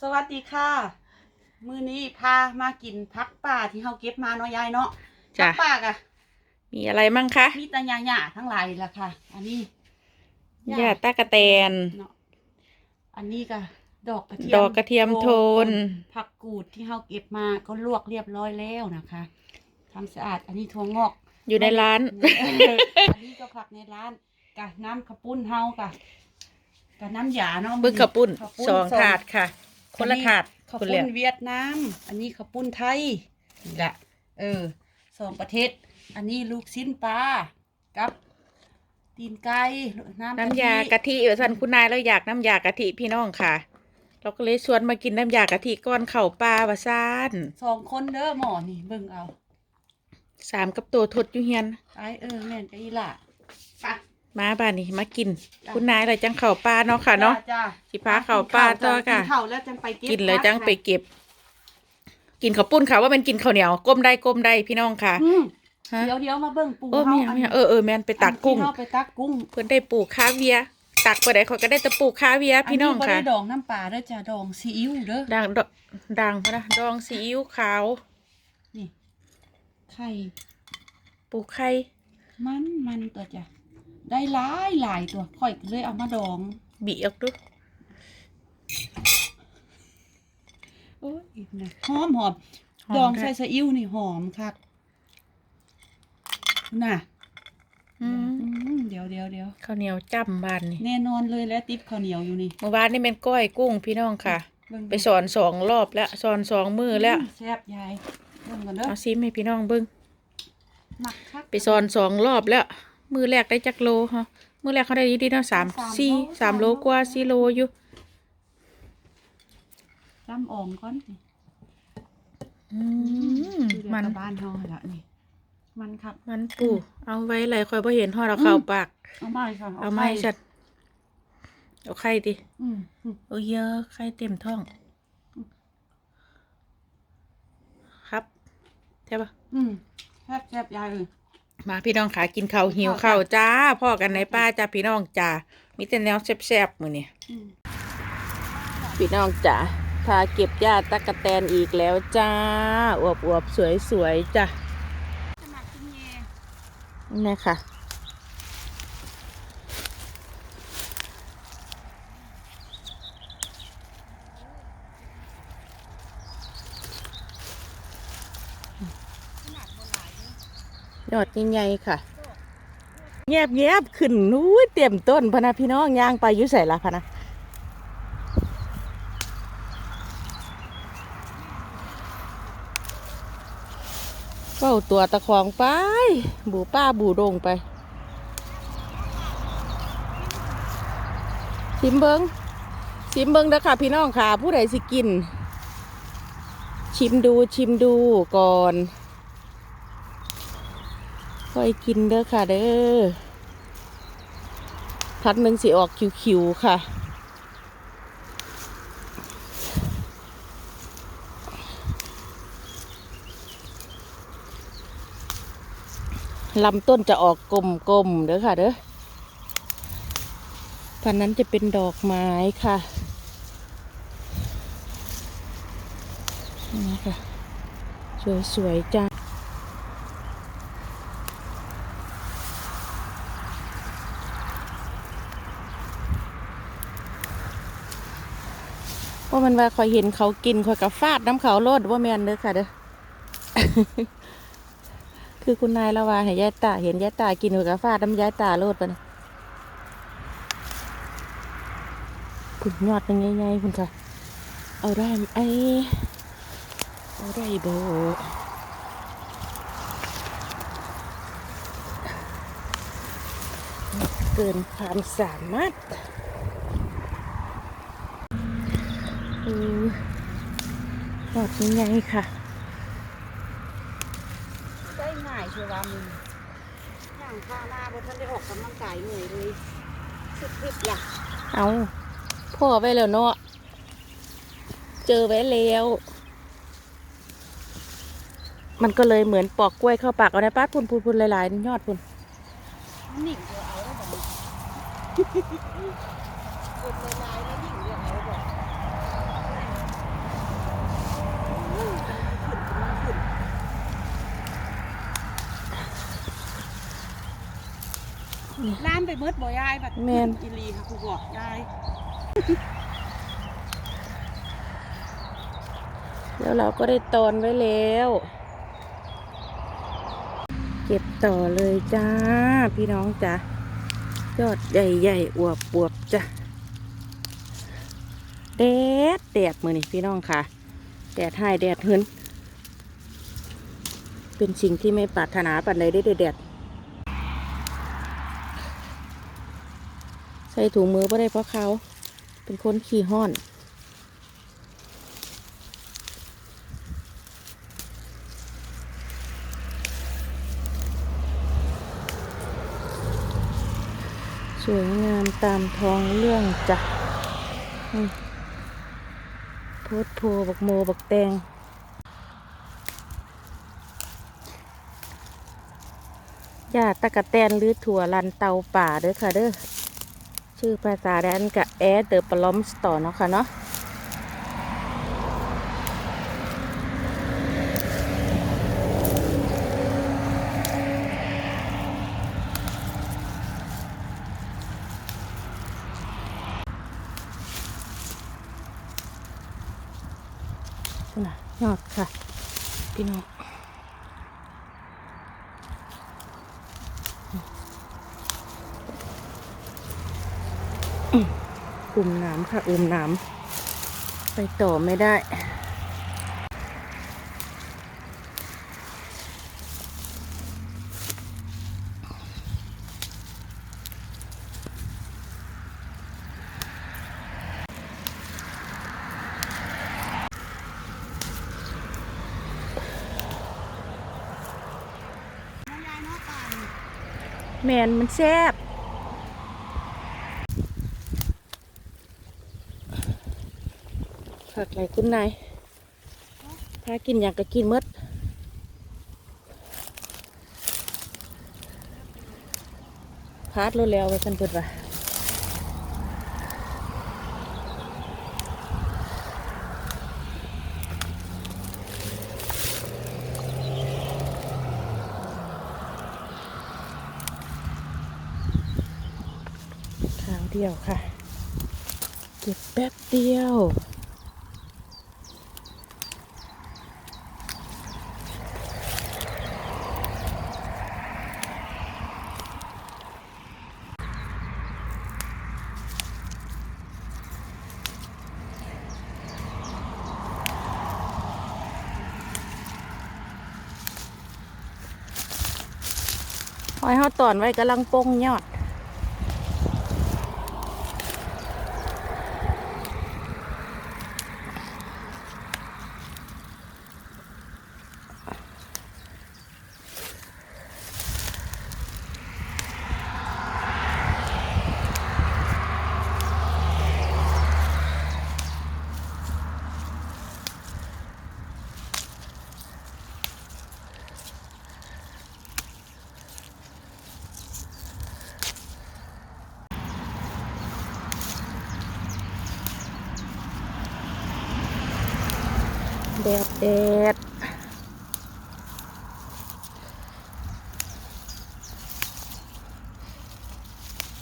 สวัสดีค่ะ มื้อนี้พามากินพักป่าที่เฮาเก็บมาเนาะยายเนาะจ้ะพักป่ากะมีอะไรมั่งคะมีแตะหญ้าๆทั้งหลายล่ะค่ะ อันนี้หญ้าตากะแตน เนาะอันนี้ก็ดอกกระเทียมดอกกระเทียมโทน ผักกูดที่เฮาเก็บมาก็ลวกเรียบร้อยแล้วนะคะทำสะอาด อันนี้ถั่วงอก อยู่ในร้าน เอออันนี้ก็ผักในร้านกะน้ำข้าวปุ้นเฮากะกะน้ำหยาเนาะบึกกระปุ้นข้าวสองถาดค่ะ คนละถาดข้าวคุณปุ้เรียนกเวียดนาม อันนี้ข้าวปุ้นไทยนี่แหละเออสองประเทศ อันนี้ลูกชิ้นปลากับตีนไก่น้ำน้ำยากะกะทิเออสันคุณนายเราอยากน้ำยากะทิพี่น้องค่ะ เราก็เลยชวนมากินน้ำยากะทิก้อนเข่าปลาวาซานสองคนเด้อหมอนี่เบิ่งเอาสามกับตัวทดอยู่เฮียนไอเออแม่นกะอีหล่ะไป มาบ้านนี้มากินจ้ะคุณนายเราจังเข่าปลาเนาะค่ะเนาะจ้จ้สิพาเข่าปลาต่อค่ะ กินข้าวแล้วจังไปเก็บกินเลยจังไปผักเก็บ กินข้าวปุ้นค่ะว่าเป็นกินข้าวเหนียวก้มได้ก้มได้พี่น้องค่ะอืมฮะเดี๋ยวเดี๋ยวมาเบิ่งปูเออไม่เอาไม่เอาเออเออแมนไปตักกุ้งอันที่เฮาไปตักกุ้ง เพื่อนได้ปลูกคาเวียร์ตักไปได้เขาก็ได้แต่ปลูกคาเวียร์พี่น้องบ่ค่ะได้ดองน้ำปลาเด้อจ้ะดองซีอิ๊วเด้อดังดอกดังพะนะดองซีอิ๊วขาวนี่ไข่ปลูกไข่มันมันตัวจ้ะ ได้หลายหลายตัวค่อยก็เลยเอามาดอง บีออกดูโอ้ยนะหอมหอมดองใส่ซีอิ๊วนี่หอมคักน่ะอืมอืมเดี๋ยวเดี๋ยวเดี๋ยวข้าวเหนียวจ้ำบานนี่แน่นอนเลยแล้วติ๊บข้าวเหนียวอยู่นี่เมื่อวานนี่เป็นก้อยกุ้งพี่น้องค่ะเบิ่งไปสอนสองรอบแล้วสอนสองมือแล้วมแซ่บยายเบิ่งกันเด้อเอาซิมให้พี่น้องเบิ้งหมักคักไปสอนสองรอบแล้ว มือแรกได้จักโลฮะมือแรกเขาได้ดีๆเนาะสามสี่สามโลกว่าสี่โลอยู่จ้ำอ่องก่อนนี่อืมคือเดี๋ยวมันกลับบ้านเฮาหั่นละนี่ มันครับ มันปูเอาไว้ไหลคอยพอเห็นห่อเราเข้าปาก เอาไม้ค่ะเอาไม้ข่ชัดเอาไข่ดิอืมอืมโอ้ยเยอะไข่เต็มท้อง ครับใช่ปะอืมแซ่บแซ่บยายเออ มาพี่น้องขากินข้าวหิวข้าข้าววจ้ะจ้าพ่อกันในป้าจ้าพี่น้องจ้ามีแต่แนวแซ่บๆมือนี่อืมพี่น้องจ้าพาเก็บหญ้าตะกะแตนอีกแล้วจ้าอวบอวบๆสวยๆจ้าขนาดกินแย่นี่ค่ะ ยอดใหญ่ๆค่ะเงียบเงียบขึ้นนู้ยเต็มต้นพนะพี่น้องย่างไปยุ่ใส่ละพนะเฝ้าตัวตะควงไป บูป้าบูโดงไปชิมเบิงชิมเบิงเด้อค่ะพี่น้องค่ะ ผู้ใดสิกิน ชิมดูชิมดูก่อน ค่อยกินเด้อค่ะเด้อพัดหนึ่งสิออกคิวๆค่ะ ลำต้นจะออกกลมๆเด้อค่ะเด้อพันนั้นจะเป็นดอกไม้ค่ะนี่ค่ะ สวยๆจ้า ว่ามันว่าคอยเห็นเขากินคอยกับฟาดน้ำเขาโลดว่าแมนเด้อค่ะเด้อคือคุณนายละว่าให้ยายตาเห็นยายตากินหัวกาฟาดน้ำยายตาโลดปะเนี่ยผุนยอดยังไงๆคุณค่ะ เอาได้ไหมไอเอาได้โบเกินความสามารถ เออยอดยังไงค่ะได้ง่ายชัวร์มึงย่างข้าวหน้าบ่ทันได้ออกกำลังกายเหนื่อยเลยสุดฤทธิ์ล่ะเอาพ่อไว้แล้วเนาะเจอไว้แล้ว มันก็เลยเหมือนปอกกล้วยเข้าปากเอาในป้าดพุ่นพุ่นพุ่นหลายๆยอดพุ่นหนิ่งเดียวเอาแล้วบอกกดลายๆแล้วหนิ่งเดียวเอาบอก ล้านไปเบิดบ่ยายบัดแม่น อีหลีค่ะกูบอกยายแล้วเราก็ได้ตอนไว้แล้ว เก็บต่อเลยจ้า พี่น้องจ้ะยอดใหญ่ๆอวบอวบๆจ้ะแดดแดดมือนี่พี่น้องค่ะ แดดให้แดดหึนเป็นสิ่งที่ไม่ปรารถนาปันใดได้อแดด ส่ถุงมือไ่ได้เพราะเขา เป็นคนขี่ห้อน สวยงามตามท้องเรื่องจ้ะโพดโพบักโมบักแตงยาตะกะแตนหรือถั่วลันเตาป่าเด้อค่ะเด้อ ชื่อภาษาแดนกับแอเดอร์ปลอมสตอเนาะค่ะเนาะน่ะยอดค่ะ พี่น้อง อุ่มน้ำค่ะ อุ่มน้ำไปต่อไม่ได้แมนมันแซ่บ ผักอะไรคุณนายถ้ากินอยากก็กินมดพาดรถแล้วไว้กันเปิดว่ะคราวเดียวค่ะ เก็บแป๊บเดียว ห อยเฮาตอนไว้กำลังป้งยอด แดดแดด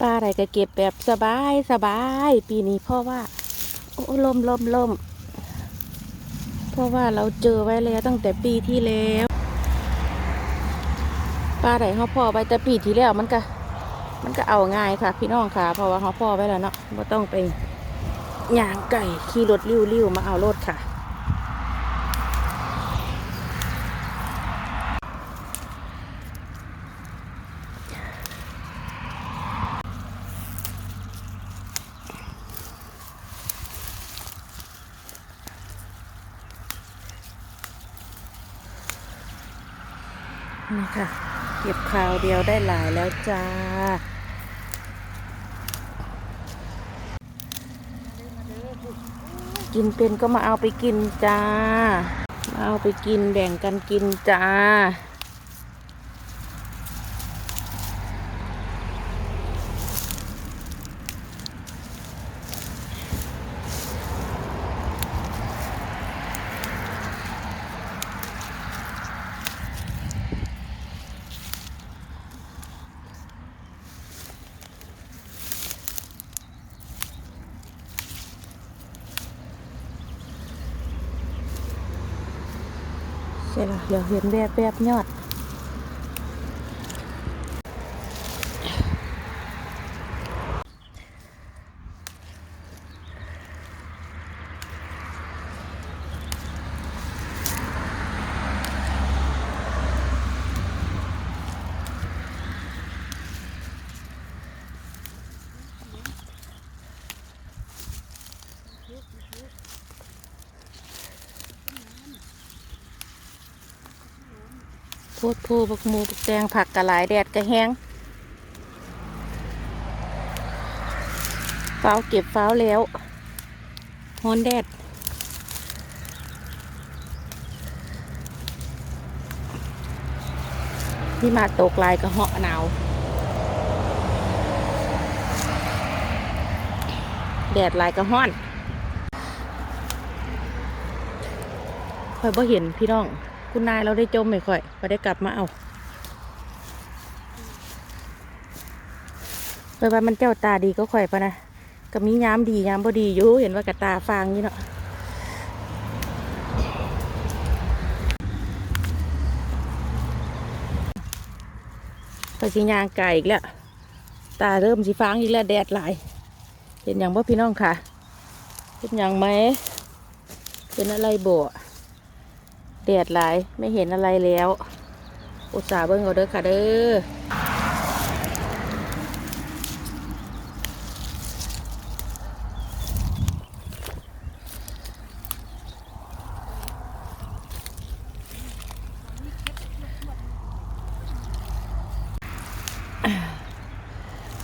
ปลาอะไรก็เก็บแบบสบายสบายปีนี้เพราะว่า โอ้ลมลมลมเพราะว่าเราเจอไว้แล้วตั้งแต่ปีที่แล้วปลาไหนเขาพอไว้แต่ปีที่แล้วมันก็ มันก็เอาง่ายค่ะ พี่น้องค่ะ เพราะว่าเขาพอไว้แล้วเนาะไม่ต้องไปย่างไก่ขี่รถริ้วๆมาเอารถค่ะ นี่ค่ะ เก็บคราวเดียวได้หลายแล้วจ้า กินเป็นก็มาเอาไปกินจ้า มาเอาไปกินแบ่งกันกินจ้า ใช่ละเดี๋ยวเห็นแวบแวบยอด พดโพบักมูบักแตงผักกะหลายแดดกะแห้งฟ้าเก็บฟ้าแล้วฮ้อนแดดที่มาตกลายกระเหาะหนาวแดดลายกระห้อนค่อยบ่เห็นพี่น้อง คุณนายเราได้จมไม่ค่อยพอได้กลับมาเอาไปว่ามันเจ้าตาดีก็ค่อยปะนะก็มีย้ำดีย้ำบ่ดีอยู่เห็นว่ากระตาฟางอยู่เนาะไปสิยางไก่อีกแล้ว ตาเริ่มสีฟางอีกแล้วแดดหลาย เห็นอย่างบ่พี่น้องค่ะ เห็นอย่างไหมเป็นอะไรบะ แดดหลายไม่เห็นอะไรแล้ว อุตส่าห์เบิ่งเอาเด้อค่ะเด้อ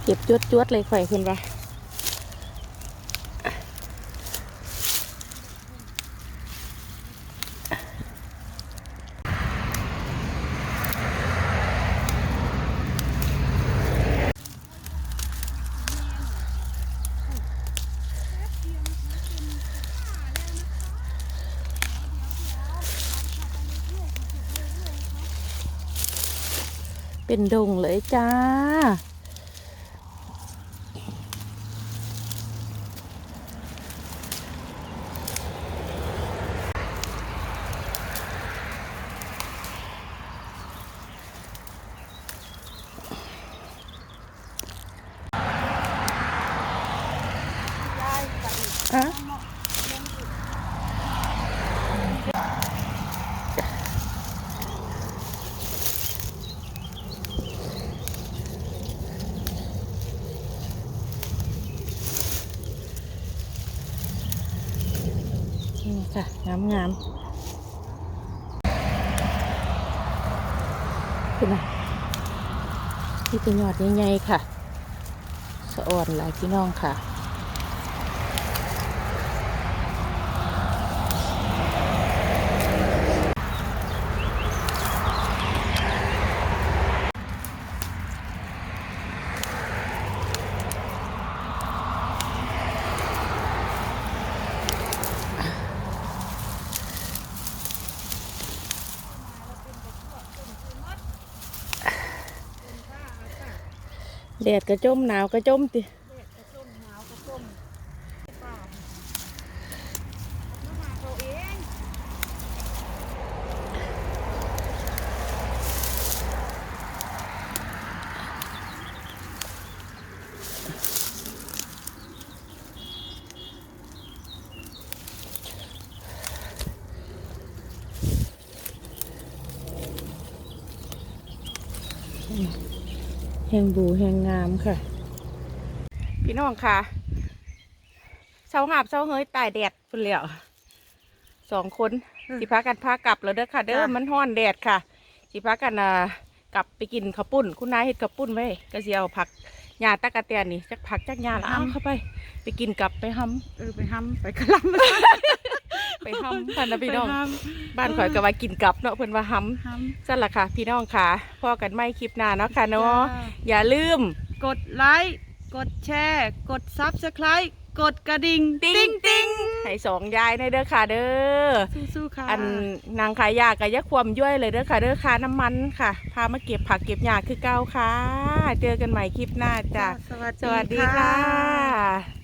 เก็บจวดๆเลยข่อยขึ้น เป็นดงเลยจ้า อะนี่ ค่ะ งามงามขึ้นมาที่เป็นยอดใหญ่ๆค่ะ สะอ่อนหลายพี่น้องค่ะ ดดกระจมหนาวกระจมติ งบูแห่งงามค่ะ พี่น้องค่ะเช้าหาบเช้าเฮ้ยตายแดดพุ่นแล้วสองคนสิพากันพากลับแล้วเด้อค่ะ เด้อจ้ะมันห้อนแดดค่ะ สิพากันอ่ากลับไปกินข้าวปุ้น คุณนายเฮ็ดข้าวปุ้นไว้ก็สิเอาผักหญ้าตะกะแตนนี่จักผักจักหญ้าละเอาเข้าไป ไปกินกลับไปหำเออไปห้ำไปกระลำ ไปหำพันนะพี่น้องไปห้บ้านข่อยก็ว่ากินกลับเนาะเพิ่นว่าหำห้ำสั่นล่ะค่ะ พี่น้องค่ะพอกันไม่คลิปหน้าเนาะค่ะำเนาะจ้อย่าลืม กดไลค์กดแชร์ กดซับสไครต์กดกระดิ่งติ้งติ้งให้สองยายในเด้อค่ะเด้อสู้ๆค่ะอันนางขายยากับยะความย่อยเลยเด้อค่ะเด้อค่าน้ำมันค่ะ พามาเก็บผักเก็บหญ้าคือเก้าค่ะ เจอกันใหม่คลิปหน้าจ้ะสวัสสวัสดีค่ะ